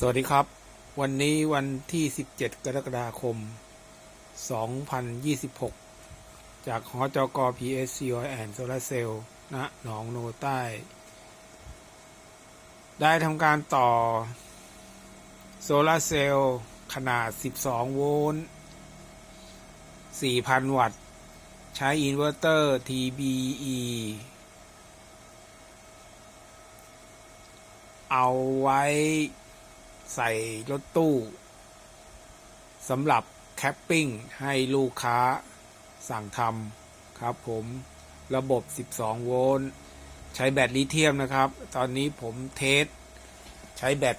สวัสดีครับ วันนี้วันที่ 17 กรกฎาคม 2026 จากหอจก PSC Oil and Solar Cell ณหนองโนใต้ ได้ทำการต่อโซลาร์เซลล์ขนาด 12 โวลต์ 4,000 วัตต์ ใช้อินเวอร์เตอร์ TBE เอาไว้ ใส่รถตู้สำหรับแคปปิ้งให้ลูกค้าสั่งทำครับผมระบบ 12 โวลต์ใช้แบตลิเธียมนะครับ ตอนนี้ผมเทส ใช้แบต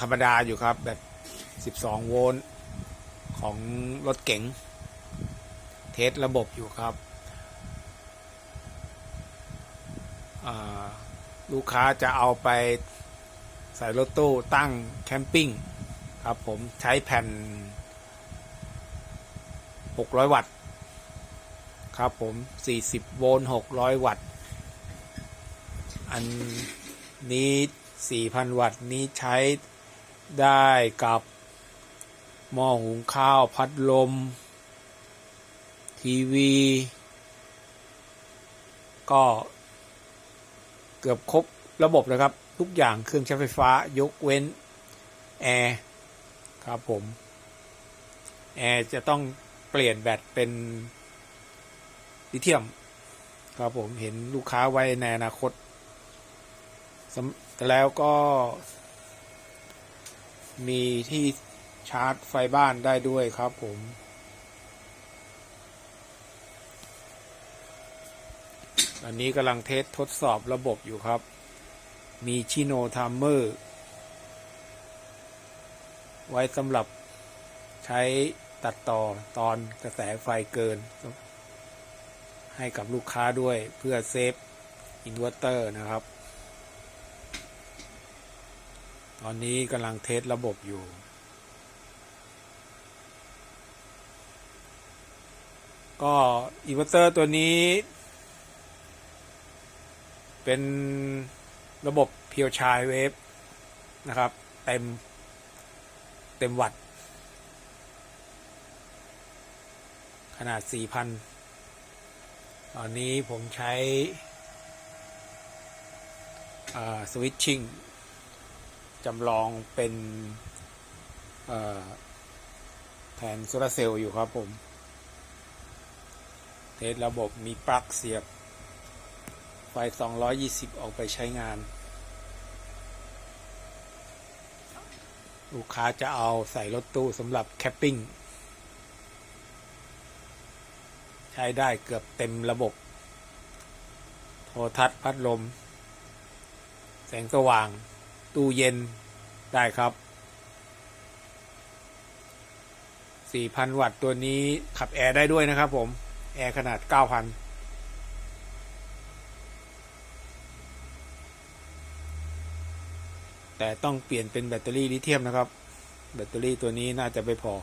ธรรมดาอยู่ครับ แบต 12 โวลต์ของรถเก๋งเทสระบบอยู่ครับ ลูกค้าจะเอาไป ใส่รถตู้ตั้งแคมปิ้งครับผมใช้แผ่น 600 วัตต์ครับผม 40 โวลต์ 600 วัตต์ อันนี้ 4,000 วัตต์นี้ใช้ได้กับหม้อหุงข้าวพัดลม ทีวี ก็เกือบครบระบบนะครับ ทุกอย่างเครื่องใช้ไฟฟ้ายกเว้นแอร์ครับผม แอร์จะต้องเปลี่ยนแบตเป็นลิเธียม ครับผมเห็นลูกค้าไว้ในอนาคตแต่แล้วก็ มีที่ชาร์จไฟบ้านได้ด้วยครับผม อันนี้กำลังเทสทดสอบระบบอยู่ครับ มีชิโนทามเมอร์ ไว้สำหรับใช้ตัดต่อตอนกระแสไฟเกิน ให้กับลูกค้าด้วยเพื่อเซฟอินเวอร์เตอร์นะครับ ตอนนี้กำลังเทสระบบอยู่ ก็อินเวอร์เตอร์ตัวนี้ เป็น ระบบเพียวชายเวฟนะครับ เต็ม เต็มวัตต์ขนาด 4,000 ตอนนี้ผมใช้สวิตชิ่งจำลองเป็นเอ่อแผนโซลาเซลล์อยู่ครับผม เทสระบบมีปลั๊กเสียบ ไฟ 220 ออกไปใช้งาน ลูกค้าจะเอาใส่รถตู้สำหรับแคปปิ้ง ใช้ได้เกือบเต็มระบบ โทรทัศน์พัดลม แสงสว่าง ตู้เย็นได้ครับ 4,000 วัตต์ตัวนี้ขับแอร์ได้ด้วยนะครับผม แอร์ขนาด 9,000 แต่ต้องเปลี่ยนเป็นแบตเตอรี่ลิเธียมนะครับ แบตเตอรี่ตัวนี้น่าจะไม่พอ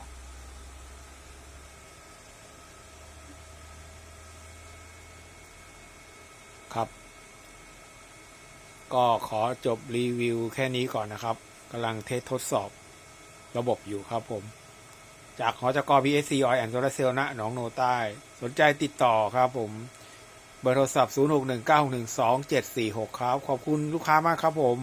ครับ ก็ขอจบรีวิวแค่นี้ก่อนนะครับกำลังเทสทดสอบระบบอยู่ครับผม จากหอจก PSC Oil and Solar Cell ณหนองโนใต้ สนใจติดต่อครับผม เบอร์โทรศัพท์ 0619612746 ครับ ขอบคุณลูกค้ามากครับผม